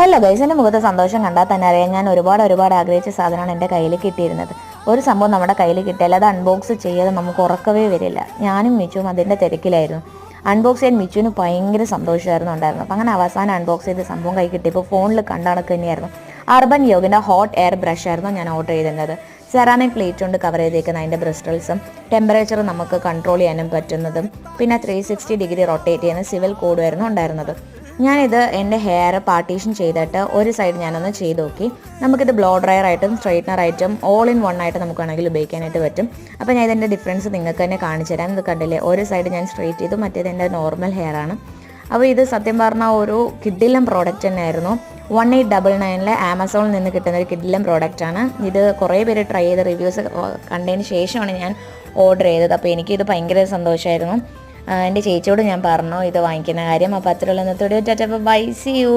Hello guys എന്റെ മുഖത്ത് സന്തോഷം കണ്ടാൽ തന്നെ അറിയാം. ഞാൻ ഒരുപാട് ഒരുപാട് ആഗ്രഹിച്ച സാധനമാണ് എന്റെ കയ്യിൽ കിട്ടിയിരുന്നത്. ഒരു സംഭവം നമ്മുടെ കയ്യിൽ കിട്ടിയാൽ അത് അൺബോക്സ് ചെയ്യാതെ നമുക്ക് ഉറക്കവേ വരില്ല. ഞാനും മിച്ചും അതിന്റെ തിരക്കിലായിരുന്നു. അൺബോക്സ് ചെയ്യാൻ മിച്ചുവിന് ഭയങ്കര സന്തോഷമായിരുന്നു ഉണ്ടായിരുന്നു അപ്പം അങ്ങനെ അവസാനം അൺബോക്സ് ചെയ്ത സംഭവം കൈ കിട്ടിയപ്പോൾ ഫോണിൽ കണ്ടണക്ക് തന്നെയായിരുന്നു. അർബൻ യോഗിന്റെ ഹോട്ട് എയർ ബ്രഷ് ആയിരുന്നു ഞാൻ ഓർഡർ ചെയ്തിരുന്നത്. സെറാമിക് പ്ലേറ്റ് കൊണ്ട് കവർ ചെയ്തേക്കുന്ന അതിന്റെ ബ്രിസ്റ്റൽസും ടെമ്പറേച്ചർ നമുക്ക് കൺട്രോൾ ചെയ്യാനും പറ്റുന്നതും പിന്നെ ത്രീ സിക്സ്റ്റി ഡിഗ്രി റൊട്ടേറ്റ് ചെയ്യുന്ന സിവിൽ കോഡുമായിരുന്നു ഉണ്ടായിരുന്നത്. ഞാനിത് എന്റെ ഹെയർ പാർട്ടീഷൻ ചെയ്തിട്ട് ഒരു സൈഡ് ഞാനൊന്ന് ചെയ്ത് നോക്കി. നമുക്കിത് ബ്ലോ ഡ്രയർ ആയിട്ടും സ്ട്രൈറ്റ്നർ ആയിട്ടും ഓൾ ഇൻ വൺ ആയിട്ട് നമുക്ക് വേണമെങ്കിൽ ഉപയോഗിക്കാനായിട്ട് പറ്റും. അപ്പോൾ ഞാൻ ഇതിന്റെ ഡിഫറൻസ് നിങ്ങൾക്ക് തന്നെ കാണിച്ചു തരാം. ഇത് കണ്ടില്ലേ? ഒരു സൈഡ് ഞാൻ സ്ട്രൈറ്റ് ചെയ്തു മറ്റേത് എന്റെ നോർമൽ ഹെയർ ആണ്. അപ്പോൾ ഇത് സത്യം പറഞ്ഞാൽ ഒരു കിഡിലം പ്രോഡക്റ്റ് തന്നെയായിരുന്നു. വൺ എയ്റ്റ് ഡബിൾ നയനിലെ ആമസോണിൽ നിന്ന് കിട്ടുന്ന ഒരു കിഡിലം പ്രോഡക്റ്റ് ആണ്. ഇത് കുറേ പേര് ട്രൈ ചെയ്ത് റിവ്യൂസ് കണ്ടതിന് ശേഷമാണ് ഞാൻ ഓർഡർ ചെയ്തത്. അപ്പോൾ എനിക്കിത് ഭയങ്കര സന്തോഷമായിരുന്നു എന്റെ ചേച്ചിയോട് ഞാൻ പറഞ്ഞു ഇത് വാങ്ങിക്കുന്ന കാര്യം അപ്പോൾ അത്രയുള്ള. ഇന്നത്തോടെ ടാറ്റ ബൈ സി യു